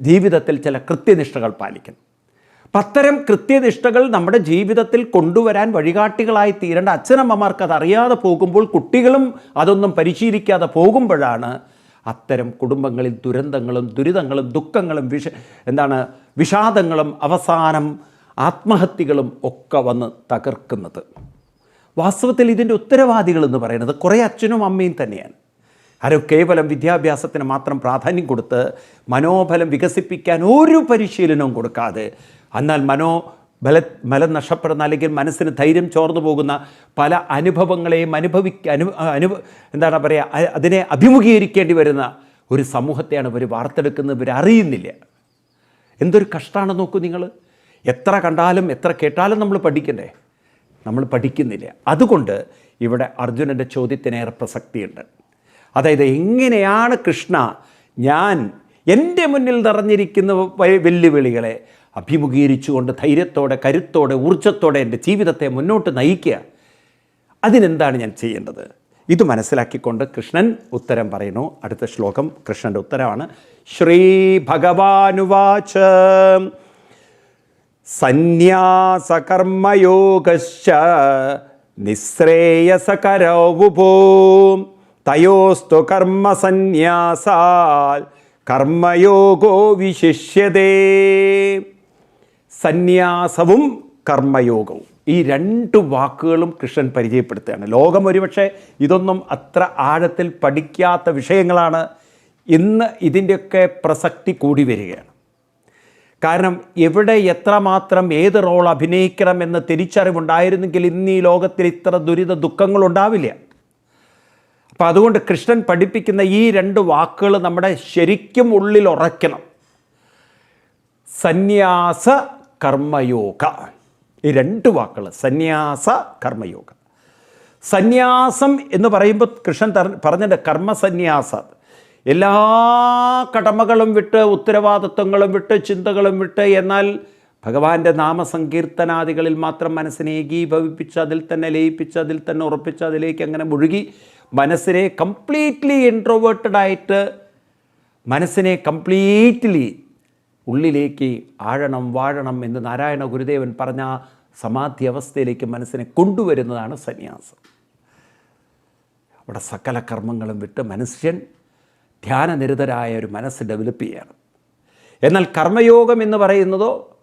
ജീവിതത്തിൽ ചില കൃത്യനിഷ്ഠകൾ പാലിക്കണം. അത്തരം കൃത്യനിഷ്ഠകൾ നമ്മുടെ ജീവിതത്തിൽ കൊണ്ടുവരാൻ വഴികാട്ടികളായി തീരേണ്ട അച്ഛനമ്മമാർക്ക് അത് അറിയാതെ പോകുമ്പോൾ കുട്ടികളും അതൊന്നും പരിശീലിക്കാതെ പോകുമ്പോഴാണ് അത്തരം കുടുംബങ്ങളിൽ ദുരന്തങ്ങളും ദുരിതങ്ങളും ദുഃഖങ്ങളും വിഷ എന്താണ് വിഷാദങ്ങളും അവസാനം ആത്മഹത്യകളും ഒക്കെ വന്ന് തകർക്കുന്നത്. വാസ്തവത്തിൽ ഇതിന്റെ ഉത്തരവാദികൾ എന്ന് പറയുന്നത് കുറേ അച്ഛനും അമ്മയും തന്നെയാണ്. ആരോ കേവലം വിദ്യാഭ്യാസത്തിന് മാത്രം പ്രാധാന്യം കൊടുത്ത് മനോബലം വികസിപ്പിക്കാൻ ഒരു പരിശീലനവും കൊടുക്കാതെ എന്നാൽ മനോ ബല ബലം നഷ്ടപ്പെടുന്ന അല്ലെങ്കിൽ മനസ്സിന് ധൈര്യം ചോർന്നു പോകുന്ന പല അനുഭവങ്ങളെയും അനുഭവിക്ക അനു അനു എന്താണ് പറയുക അതിനെ അഭിമുഖീകരിക്കേണ്ടി വരുന്ന ഒരു സമൂഹത്തെയാണ് ഇവർ വാർത്തെടുക്കുന്നത്. ഇവർ അറിയുന്നില്ല. എന്തൊരു കഷ്ടമാണ് നോക്കൂ നിങ്ങൾ എത്ര കണ്ടാലും എത്ര കേട്ടാലും നമ്മൾ പഠിക്കണ്ടേ? നമ്മൾ പഠിക്കുന്നില്ല. അതുകൊണ്ട് ഇവിടെ അർജുനന്റെ ചോദ്യത്തിനേറെ പ്രസക്തിയുണ്ട്. അതായത് എങ്ങനെയാണ് കൃഷ്ണ ഞാൻ എന്റെ മുന്നിൽ നിറഞ്ഞിരിക്കുന്ന വെല്ലുവിളികളെ അഭിമുഖീകരിച്ചുകൊണ്ട് ധൈര്യത്തോടെ കരുത്തോടെ ഊർജത്തോടെ എന്റെ ജീവിതത്തെ മുന്നോട്ട് നയിക്കുക. അതിനെന്താണ് ഞാൻ ചെയ്യേണ്ടത്? ഇത് മനസ്സിലാക്കിക്കൊണ്ട് കൃഷ്ണൻ ഉത്തരം പറയുന്നു. അടുത്ത ശ്ലോകം കൃഷ്ണന്റെ ഉത്തരമാണ്. ശ്രീ ഭഗവാനുവാച സന്യാസകർമ്മയോഗശ്ച നിശ്രേയസകരോ തയോസ്തു കർമ്മസന്യാസാൽ കർമ്മയോഗോ വിശിഷ്യതേ. സന്യാസവും കർമ്മയോഗവും. ഈ രണ്ട് വാക്കുകളും കൃഷ്ണൻ പരിചയപ്പെടുത്തുകയാണ്. ലോകം ഒരുപക്ഷെ ഇതൊന്നും അത്ര ആഴത്തിൽ പഠിക്കാത്ത വിഷയങ്ങളാണ്. ഇന്ന് ഇതിന്റെയൊക്കെ പ്രസക്തി കൂടി വരികയാണ്. കാരണം എവിടെ എത്രമാത്രം ഏത് റോൾ അഭിനയിക്കണം എന്ന തിരിച്ചറിവുണ്ടായിരുന്നെങ്കിൽ ഇന്ന് ഈ ലോകത്തിൽ ഇത്ര ദുരിത ദുഃഖങ്ങളുണ്ടാവില്ല. അപ്പം അതുകൊണ്ട് കൃഷ്ണൻ പഠിപ്പിക്കുന്ന ഈ രണ്ട് വാക്കുകൾ നമ്മുടെ ശരിക്കും ഉള്ളിൽ ഉറയ്ക്കണം. സന്യാസ കർമ്മയോഗ. ഈ രണ്ട് വാക്കുകൾ സന്യാസ കർമ്മയോഗ. സന്യാസം എന്ന് പറയുമ്പോൾ കൃഷ്ണൻ പറഞ്ഞിട്ട് കർമ്മസന്യാസ. എല്ലാ കടമകളും വിട്ട് ഉത്തരവാദിത്വങ്ങളും വിട്ട് ചിന്തകളും വിട്ട് എന്നാൽ ഭഗവാന്റെ നാമസങ്കീർത്തനാദികളിൽ മാത്രം മനസ്സിനെ ഏകീഭവിപ്പിച്ച് അതിൽ തന്നെ ലയിപ്പിച്ച് അതിൽ തന്നെ ഉറപ്പിച്ച് അതിലേക്ക് അങ്ങനെ മുഴുകി മനസ്സിനെ കംപ്ലീറ്റ്ലി ഇൻട്രോവേർട്ടഡായിട്ട് മനസ്സിനെ കംപ്ലീറ്റ്ലി ഉള്ളിലേക്ക് ആഴണം വാഴണം എന്ന് നാരായണ ഗുരുദേവൻ പറഞ്ഞ സമാധി അവസ്ഥയിലേക്ക് മനസ്സിനെ കൊണ്ടുവരുന്നതാണ് സന്യാസം. അവിടെ സകല കർമ്മങ്ങളും വിട്ട് മനുഷ്യൻ ധ്യാനനിരതരായ ഒരു മനസ്സ് ഡെവലപ്പ് ചെയ്യണം. എന്നാൽ കർമ്മയോഗം എന്ന് പറയുന്നതോ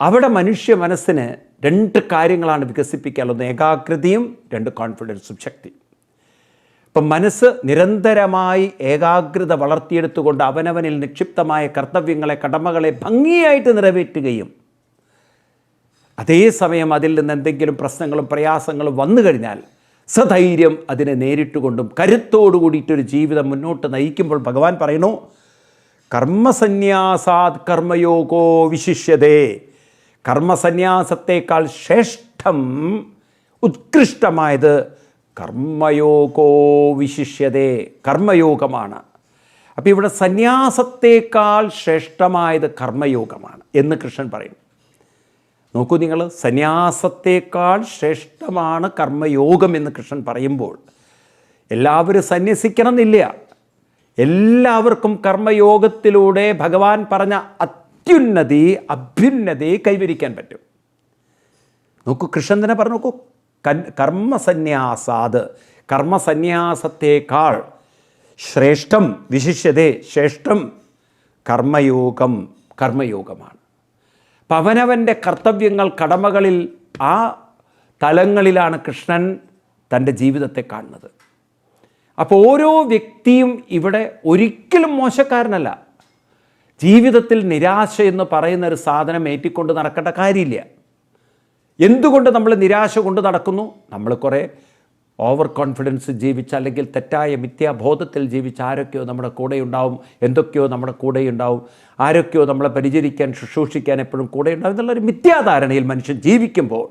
അവിടെ മനുഷ്യ മനസ്സിന് രണ്ട് കാര്യങ്ങളാണ് വികസിപ്പിക്കാനുള്ളത് ഏകാഗ്രതയും രണ്ട് കോൺഫിഡൻസും ശക്തിയും ഇപ്പം മനസ്സ് നിരന്തരമായി ഏകാഗ്രത വളർത്തിയെടുത്തുകൊണ്ട് അവനവനിൽ നിക്ഷിപ്തമായ കർത്തവ്യങ്ങളെ കടമകളെ ഭംഗിയായിട്ട് നിറവേറ്റുകയും അതേസമയം അതിൽ നിന്ന് എന്തെങ്കിലും പ്രശ്നങ്ങളും പ്രയാസങ്ങളും വന്നു കഴിഞ്ഞാൽ സധൈര്യം അതിനെ നേരിട്ടുകൊണ്ടും കരുത്തോടു കൂടിയിട്ടൊരു ജീവിതം മുന്നോട്ട് നയിക്കുമ്പോൾ ഭഗവാൻ പറയുന്നു കർമ്മസന്യാസാത് കർമ്മയോഗോ വിശിഷ്യതേ. കർമ്മസന്യാസത്തേക്കാൾ ശ്രേഷ്ഠം ഉത്കൃഷ്ടമായത് കർമ്മയോഗോ വിശിഷ്യതേ കർമ്മയോഗമാണ്. അപ്പോൾ ഇവിടെ സന്യാസത്തേക്കാൾ ശ്രേഷ്ഠമായത് കർമ്മയോഗമാണ് എന്ന് കൃഷ്ണൻ പറയുന്നു നോക്കൂ നിങ്ങൾ സന്യാസത്തേക്കാൾ ശ്രേഷ്ഠമാണ് കർമ്മയോഗം എന്ന് കൃഷ്ണൻ പറയുമ്പോൾ എല്ലാവരും സന്യസിക്കണം എന്നില്ല എല്ലാവർക്കും കർമ്മയോഗത്തിലൂടെ ഭഗവാൻ പറഞ്ഞ അത്യുന്നതി അഭ്യുന്നതി കൈവരിക്കാൻ പറ്റും. നോക്കൂ കൃഷ്ണൻ തന്നെ പറഞ്ഞു നോക്കൂ കൻ കർമ്മസന്യാസാത്. കർമ്മസന്യാസത്തേക്കാൾ ശ്രേഷ്ഠം വിശിഷ്യതേ ശ്രേഷ്ഠം കർമ്മയോഗം കർമ്മയോഗമാണ്. അപ്പം അവനവന്റെ കർത്തവ്യങ്ങൾ കടമകളിൽ ആ തലങ്ങളിലാണ് കൃഷ്ണൻ തന്റെ ജീവിതത്തെ കാണുന്നത്. അപ്പോൾ ഓരോ വ്യക്തിയും ഇവിടെ ഒരിക്കലും മോശക്കാരനല്ല. ജീവിതത്തിൽ നിരാശ എന്ന് പറയുന്ന ഒരു സാധനം ഏറ്റിക്കൊണ്ട് നടക്കേണ്ട കാര്യമില്ല. എന്തുകൊണ്ട് നമ്മൾ നിരാശ കൊണ്ട് നടക്കുന്നു? നമ്മൾ കുറേ ഓവർ കോൺഫിഡൻസ് ജീവിച്ച അല്ലെങ്കിൽ തെറ്റായ മിഥ്യാബോധത്തിൽ ജീവിച്ച ആരൊക്കെയോ നമ്മുടെ കൂടെ ഉണ്ടാവും എന്തൊക്കെയോ നമ്മുടെ കൂടെ ഉണ്ടാവും ആരൊക്കെയോ നമ്മളെ പരിചരിക്കാൻ ശുശ്രൂഷിക്കാൻ എപ്പോഴും കൂടെ ഉണ്ടാവും എന്നുള്ളൊരു മിഥ്യാധാരണയിൽ മനുഷ്യൻ ജീവിക്കുമ്പോൾ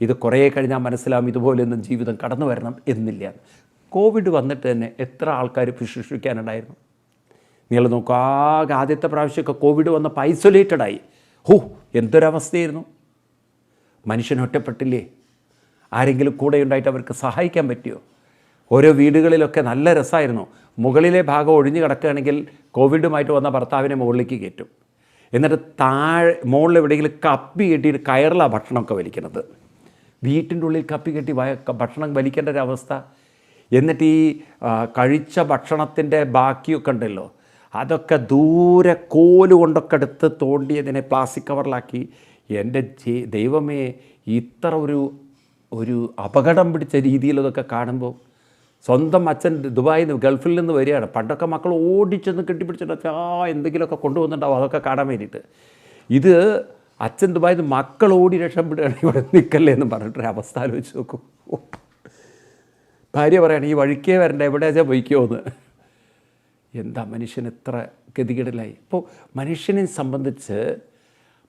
ഇത് കുറേ കഴിഞ്ഞാൽ മനസ്സിലാവും ഇതുപോലെയൊന്നും ജീവിതം കടന്നു വരണം എന്നില്ല. കോവിഡ് വന്നിട്ട് തന്നെ എത്ര ആൾക്കാർ ശുശ്രൂഷിക്കാനുണ്ടായിരുന്നു? നിങ്ങൾ നോക്കുക ആകെ ആദ്യത്തെ പ്രാവശ്യമൊക്കെ കോവിഡ് വന്നപ്പോൾ ഐസൊലേറ്റഡായി ഹോ എന്തൊരവസ്ഥയായിരുന്നു? മനുഷ്യൻ ഒറ്റപ്പെട്ടില്ലേ? ആരെങ്കിലും കൂടെ ഉണ്ടായിട്ട് അവർക്ക് സഹായിക്കാൻ പറ്റിയോ? ഓരോ വീടുകളിലൊക്കെ നല്ല രസമായിരുന്നു. മുകളിലെ ഭാഗം ഒഴിഞ്ഞു കിടക്കുകയാണെങ്കിൽ കോവിഡുമായിട്ട് വന്ന ഭർത്താവിനെ മുകളിലേക്ക് കയറ്റും. എന്നിട്ട് താഴെ മുകളിൽ എവിടെയെങ്കിലും കപ്പി കെട്ടിയിട്ട് കയറിലാണ് ഭക്ഷണമൊക്കെ വലിക്കുന്നത്. വീട്ടിന്റെ ഉള്ളിൽ കപ്പി കെട്ടി ഭക്ഷണം വലിക്കേണ്ട ഒരു അവസ്ഥ എന്നിട്ട് ഈ കഴിച്ച ഭക്ഷണത്തിന്റെ ബാക്കിയൊക്കെ ഉണ്ടല്ലോ. അതൊക്കെ ദൂരെ കോൽ കൊണ്ടൊക്കെ എടുത്ത് തോണ്ടിയതിനെ പ്ലാസ്റ്റിക് കവറിലാക്കി എന്റെ ദൈവമേ ഇത്ര ഒരു ഒരു അപകടം പിടിച്ച രീതിയിൽ ഇതൊക്കെ കാണുമ്പോൾ സ്വന്തം അച്ഛൻ ദുബായിൽ നിന്ന് ഗൾഫിൽ നിന്ന് വരികയാണ്. പണ്ടൊക്കെ മക്കൾ ഓടിച്ചെന്ന് കെട്ടിപ്പിടിച്ചിട്ട് ആ എന്തെങ്കിലുമൊക്കെ കൊണ്ടുവന്നിട്ടുണ്ടാവും. അതൊക്കെ കാണാൻ വേണ്ടിയിട്ട്. ഇത് അച്ഛൻ ദുബായിൽ നിന്ന് മക്കൾ ഓടി രക്ഷപ്പെടുകയാണ് ഇവിടെ നിൽക്കല്ലേ എന്ന് പറഞ്ഞിട്ടൊരു അവസ്ഥ ആലോചിച്ച് നോക്കും. ഭാര്യ പറയാണ് ഈ വഴിക്കേ വരണ്ട എവിടെയാച്ചാൽ പോയിക്കോ എന്ന് എന്താ മനുഷ്യൻ എത്ര ഗതികേടിലായി? ഇപ്പോൾ മനുഷ്യനെ സംബന്ധിച്ച്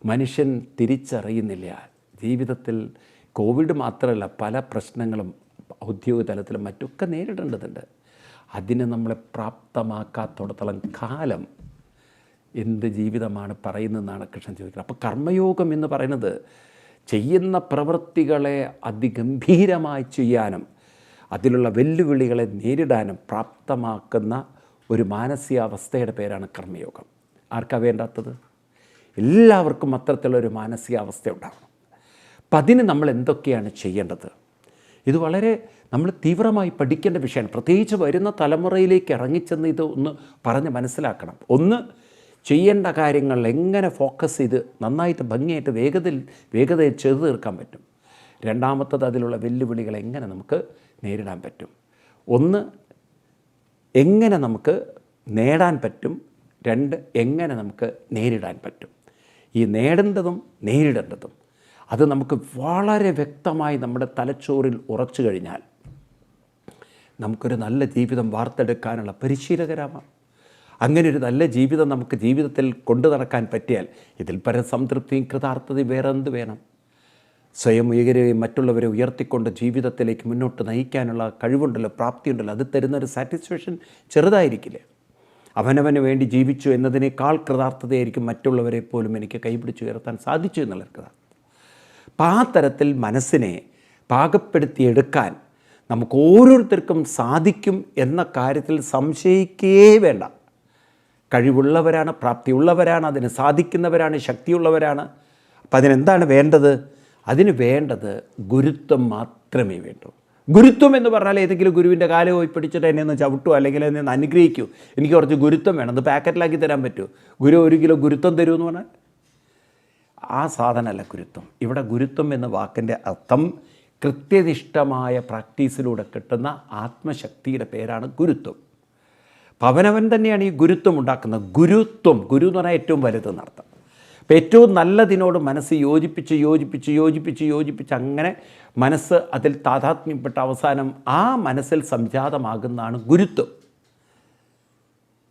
മനുഷ്യൻ തിരിച്ചറിയുന്നില്ല. ജീവിതത്തിൽ കോവിഡ് മാത്രമല്ല പല പ്രശ്നങ്ങളും ഔദ്യോഗിക തലത്തിലും മറ്റൊക്കെ നേരിടേണ്ടതുണ്ട്. അതിനെ നമ്മളെ പ്രാപ്തമാക്കാത്തോടത്തോളം കാലം എന്ത് ജീവിതമാണ് പറയുന്നതെന്നാണ് കൃഷ്ണൻ ചോദിക്കുന്നത്. അപ്പോൾ കർമ്മയോഗം എന്ന് പറയുന്നത് ചെയ്യുന്ന പ്രവൃത്തികളെ അതിഗംഭീരമായി ചെയ്യാനും അതിലുള്ള വെല്ലുവിളികളെ നേരിടാനും പ്രാപ്തമാക്കുന്ന ഒരു മാനസികാവസ്ഥയുടെ പേരാണ് കർമ്മയോഗം. ആർക്കാ വേണ്ടാത്തത്? എല്ലാവർക്കും അത്തരത്തിലുള്ളൊരു മാനസികാവസ്ഥ ഉണ്ടാകണം അപ്പം അതിന് നമ്മൾ എന്തൊക്കെയാണ് ചെയ്യേണ്ടത്? ഇത് വളരെ നമ്മൾ തീവ്രമായി പഠിക്കേണ്ട വിഷയമാണ്. പ്രത്യേകിച്ച് വരുന്ന തലമുറയിലേക്ക് ഇറങ്ങിച്ചെന്ന് ഇത് ഒന്ന് പറഞ്ഞ് മനസ്സിലാക്കണം. ഒന്ന് ചെയ്യേണ്ട കാര്യങ്ങൾ എങ്ങനെ ഫോക്കസ് ചെയ്ത് നന്നായിട്ട് ഭംഗിയായിട്ട് വേഗതയിൽ വേഗതയിൽ ചെയ്തു തീർക്കാൻ പറ്റും. രണ്ടാമത്തത് അതിലുള്ള വെല്ലുവിളികൾ എങ്ങനെ നമുക്ക് നേരിടാൻ പറ്റും. ഒന്ന് എങ്ങനെ നമുക്ക് നേടാൻ പറ്റും. രണ്ട് എങ്ങനെ നമുക്ക് നേരിടാൻ പറ്റും. ഈ നേടേണ്ടതും നേരിടേണ്ടതും. അത് നമുക്ക് വളരെ വ്യക്തമായി നമ്മുടെ തലച്ചോറിൽ ഉറച്ചു കഴിഞ്ഞാൽ നമുക്കൊരു നല്ല ജീവിതം വാർത്തെടുക്കാനുള്ള പരിശീലകരാവാം. അങ്ങനെ ഒരു നല്ല ജീവിതം നമുക്ക് ജീവിതത്തിൽ കൊണ്ടു നടക്കാൻ പറ്റിയാൽ ഇതിൽ പരസംതൃപ്തിയും കൃതാർത്ഥതയും വേറെ എന്ത് വേണം? സ്വയം ഉയരുകയും മറ്റുള്ളവരെ ഉയർത്തിക്കൊണ്ട് ജീവിതത്തിലേക്ക് മുന്നോട്ട് നയിക്കാനുള്ള കഴിവുണ്ടല്ലോ പ്രാപ്തിയുണ്ടല്ലോ അത് തരുന്നൊരു സാറ്റിസ്ഫാക്ഷൻ ചെറുതായിരിക്കില്ല? അവനവന് വേണ്ടി ജീവിച്ചു എന്നതിനേക്കാൾ കൃതാർത്ഥതയായിരിക്കും മറ്റുള്ളവരെ പോലും എനിക്ക് കൈപിടിച്ച് ഉയർത്താൻ സാധിച്ചു എന്നുള്ള കൃതാർത്ഥത. അപ്പം ആ തരത്തിൽ മനസ്സിനെ പാകപ്പെടുത്തിയെടുക്കാൻ നമുക്ക് ഓരോരുത്തർക്കും സാധിക്കും എന്ന കാര്യത്തിൽ സംശയിക്കേ വേണ്ട. കഴിവുള്ളവരാണ് പ്രാപ്തിയുള്ളവരാണ് അതിന് സാധിക്കുന്നവരാണ് ശക്തിയുള്ളവരാണ്. അപ്പം അതിനെന്താണ് വേണ്ടത്? അതിന് വേണ്ടത് ഗുരുത്വം മാത്രമേ വേണ്ടൂ. ഗുരുത്വം എന്ന് പറഞ്ഞാൽ ഏതെങ്കിലും ഗുരുവിന്റെ കാലം പോയി പിടിച്ചിട്ട് എന്നെ ഒന്ന് ചവിട്ടുമോ അല്ലെങ്കിൽ എന്നെ ഒന്ന് അനുഗ്രഹിക്കൂ. എനിക്ക് കുറച്ച് ഗുരുത്വം വേണം. അത് പാക്കറ്റിലാക്കി തരാൻ പറ്റുമോ ഗുരു ഒരു കിലോ ഗുരുത്വം തരുമെന്ന് പറഞ്ഞാൽ? ആ സാധനമല്ല ഗുരുത്വം. ഇവിടെ ഗുരുത്വം എന്ന വാക്കിന്റെ അർത്ഥം കൃത്യനിഷ്ഠമായ പ്രാക്ടീസിലൂടെ കിട്ടുന്ന ആത്മശക്തിയുടെ പേരാണ് ഗുരുത്വം. പവനവൻ തന്നെയാണ് ഈ ഗുരുത്വം ഉണ്ടാക്കുന്നത്. ഗുരുത്വം. ഗുരു എന്ന് പറഞ്ഞാൽ ഏറ്റവും വലുതെന്നർത്ഥം. അപ്പം ഏറ്റവും നല്ലതിനോട് മനസ്സ് യോജിപ്പിച്ച് യോജിപ്പിച്ച് യോജിപ്പിച്ച് യോജിപ്പിച്ച് അങ്ങനെ മനസ്സ് അതിൽ താതാത്മ്യപ്പെട്ട അവസാനം ആ മനസ്സിൽ സംജാതമാകുന്നതാണ് ഗുരുത്വം.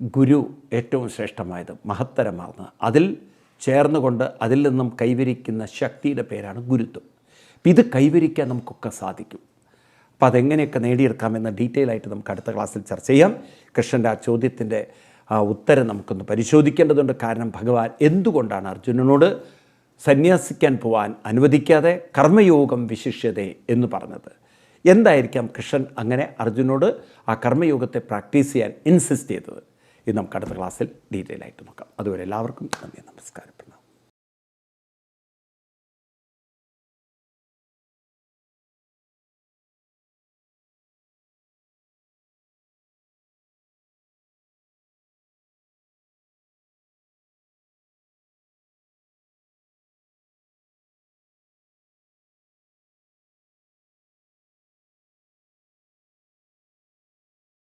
ഗുരു ഏറ്റവും ശ്രേഷ്ഠമായത് മഹത്തരമാർന്നത് അതിൽ ചേർന്നുകൊണ്ട് അതിൽ നിന്നും കൈവരിക്കുന്ന ശക്തിയുടെ പേരാണ് ഗുരുത്വം. അപ്പം ഇത് കൈവരിക്കാൻ നമുക്കൊക്കെ സാധിക്കും. അപ്പം അതെങ്ങനെയൊക്കെ നേടിയെടുക്കാമെന്ന് ഡീറ്റെയിൽ ആയിട്ട് നമുക്ക് അടുത്ത ക്ലാസ്സിൽ ചർച്ച ചെയ്യാം. കൃഷ്ണന്റെ ആ ചോദ്യത്തിന്റെ ആ ഉത്തരം നമുക്കൊന്ന് പരിശോധിക്കേണ്ടതുണ്ട്. കാരണം ഭഗവാൻ എന്തുകൊണ്ടാണ് അർജുനനോട് സന്യാസിക്കാൻ പോവാൻ അനുവദിക്കാതെ കർമ്മയോഗം വിശിഷ്യതേ എന്ന് പറഞ്ഞത്? എന്തായിരിക്കാം കൃഷ്ണൻ അങ്ങനെ അർജുനോട് ആ കർമ്മയോഗത്തെ പ്രാക്ടീസ് ചെയ്യാൻ ഇൻസിസ്റ്റ് ചെയ്തത്? ഇത് നമുക്ക് അടുത്ത ക്ലാസ്സിൽ ഡീറ്റെയിൽ ആയിട്ട് നോക്കാം. അതുവരെ എല്ലാവർക്കും നന്ദി നമസ്കാരം.